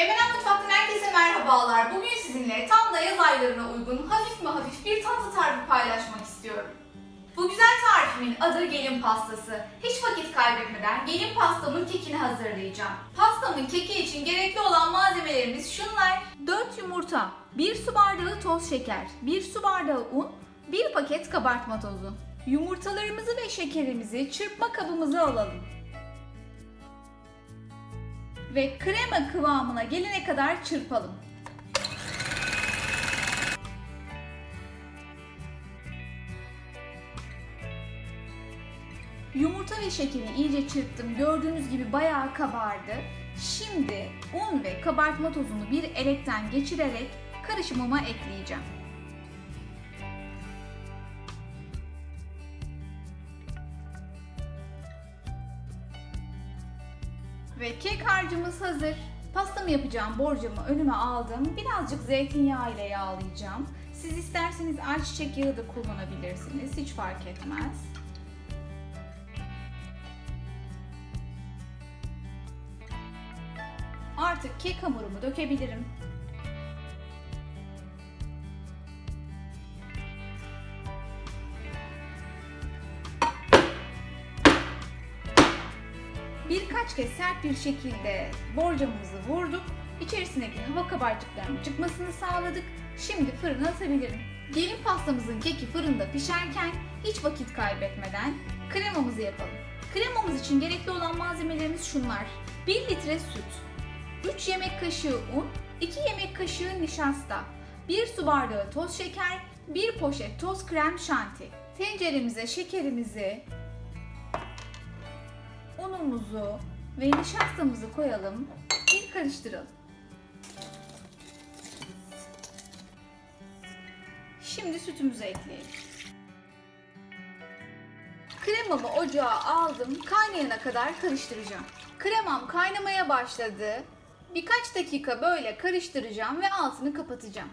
Emel Mutfak'tan herkese merhabalar. Bugün sizinle tam da yaz aylarına uygun hafif mi hafif bir tatlı tarifi paylaşmak istiyorum. Bu güzel tarifimin adı gelin pastası. Hiç vakit kaybetmeden gelin pastamın kekini hazırlayacağım. Pastamın keki için gerekli olan malzemelerimiz şunlar. 4 yumurta, 1 su bardağı toz şeker, 1 su bardağı un, 1 paket kabartma tozu. Yumurtalarımızı ve şekerimizi çırpma kabımıza alalım ve krema kıvamına gelene kadar çırpalım. Yumurta ve şekeri iyice çırptım. Gördüğünüz gibi bayağı kabardı. Şimdi un ve kabartma tozunu bir elekten geçirerek karışımıma ekleyeceğim. Ve kek harcımız hazır. Pastamı yapacağım borcamı önüme aldım. Birazcık zeytinyağı ile yağlayacağım. Siz isterseniz ayçiçek yağı da kullanabilirsiniz. Hiç fark etmez. Artık kek hamurumu dökebilirim. Birkaç kez sert bir şekilde borcamımızı vurduk. İçerisindeki hava kabarcıklarının çıkmasını sağladık. Şimdi fırına atabilirim. Gelin pastamızın keki fırında pişerken hiç vakit kaybetmeden kremamızı yapalım. Kremamız için gerekli olan malzemelerimiz şunlar. 1 litre süt, 3 yemek kaşığı un, 2 yemek kaşığı nişasta, 1 su bardağı toz şeker, 1 poşet toz krem şanti. Tenceremize şekerimizi, unumuzu ve nişastamızı koyalım. Bir karıştıralım. Şimdi sütümüzü ekleyelim. Kremamı ocağa aldım. Kaynayana kadar karıştıracağım. Kremam kaynamaya başladı. Birkaç dakika böyle karıştıracağım ve altını kapatacağım.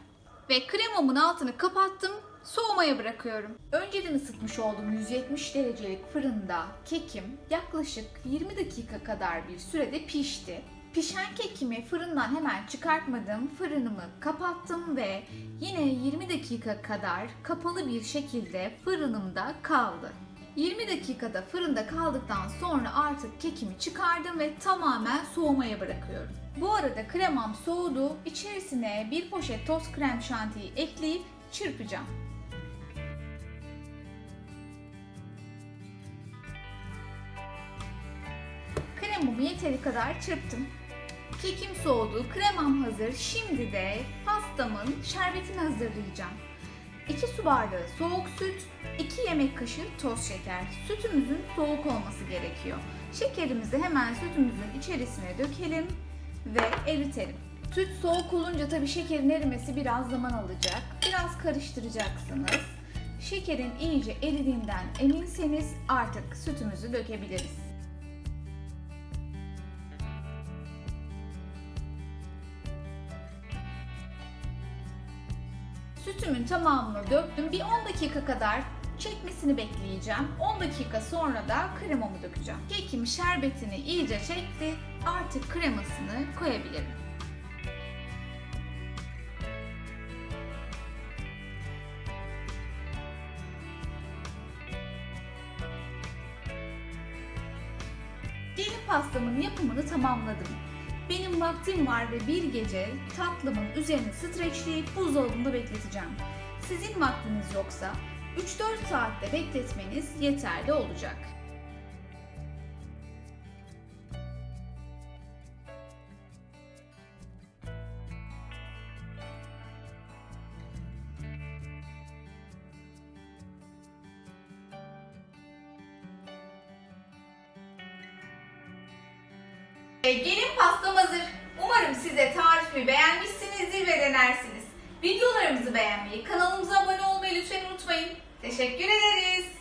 Ve kremamın altını kapattım. Soğumaya bırakıyorum. Önceden ısıtmış olduğum 170 derecelik fırında kekim yaklaşık 20 dakika kadar bir sürede pişti. Pişen kekimi fırından hemen çıkartmadım. Fırınımı kapattım ve yine 20 dakika kadar kapalı bir şekilde fırınımda kaldı. 20 dakikada fırında kaldıktan sonra artık kekimi çıkardım ve tamamen soğumaya bırakıyorum. Bu arada kremam soğudu. İçerisine bir poşet toz krem şantiyi ekleyip çırpacağım. Kremamı yeteri kadar çırptım. Kekim soğudu, kremam hazır. Şimdi de pastamın şerbetini hazırlayacağım. 2 su bardağı soğuk süt, 2 yemek kaşığı toz şeker. Sütümüzün soğuk olması gerekiyor. Şekerimizi hemen sütümüzün içerisine dökelim ve eritelim. Süt soğuk olunca tabii şekerin erimesi biraz zaman alacak. Biraz karıştıracaksınız. Şekerin iyice eridiğinden eminseniz artık sütümüzü dökebiliriz. Sütümün tamamını döktüm. Bir 10 dakika kadar çekmesini bekleyeceğim. 10 dakika sonra da kremamı dökeceğim. Kekim şerbetini iyice çekti. Artık kremasını koyabilirim. Gelin pastamın yapımını tamamladım. Benim vaktim var ve bir gece tatlımın üzerine streçleyip buzdolabında bekleteceğim. Sizin vaktiniz yoksa 3-4 saatte bekletmeniz yeterli olacak. E, gelin pastam hazır. Umarım siz de tarifi beğenmişsinizdir ve denersiniz. Videolarımızı beğenmeyi, kanalımıza abone olmayı lütfen unutmayın. Teşekkür ederiz.